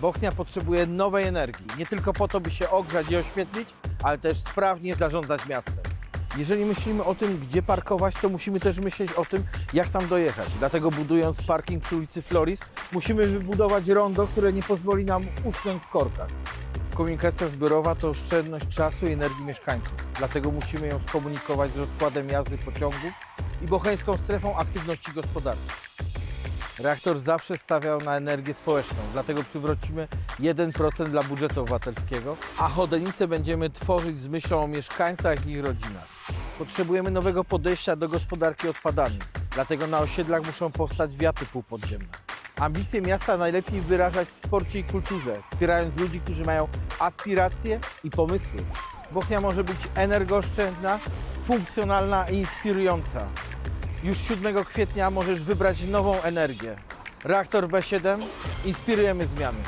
Bochnia potrzebuje nowej energii, nie tylko po to, by się ogrzać i oświetlić, ale też sprawnie zarządzać miastem. Jeżeli myślimy o tym, gdzie parkować, to musimy też myśleć o tym, jak tam dojechać. Dlatego budując parking przy ulicy Floris, musimy wybudować rondo, które nie pozwoli nam utknąć w korkach. Komunikacja zbiorowa to oszczędność czasu i energii mieszkańców. Dlatego musimy ją skomunikować z rozkładem jazdy pociągów i bocheńską strefą aktywności gospodarczej. Reaktor zawsze stawiał na energię społeczną, dlatego przywrócimy 1% dla budżetu obywatelskiego, a chodenicę będziemy tworzyć z myślą o mieszkańcach i ich rodzinach. Potrzebujemy nowego podejścia do gospodarki odpadami, dlatego na osiedlach muszą powstać wiaty półpodziemne. Ambicje miasta najlepiej wyrażać w sporcie i kulturze, wspierając ludzi, którzy mają aspiracje i pomysły. Bochnia może być energooszczędna, funkcjonalna i inspirująca. Już 7 kwietnia możesz wybrać nową energię. Reaktor B7 inspirujemy zmiany.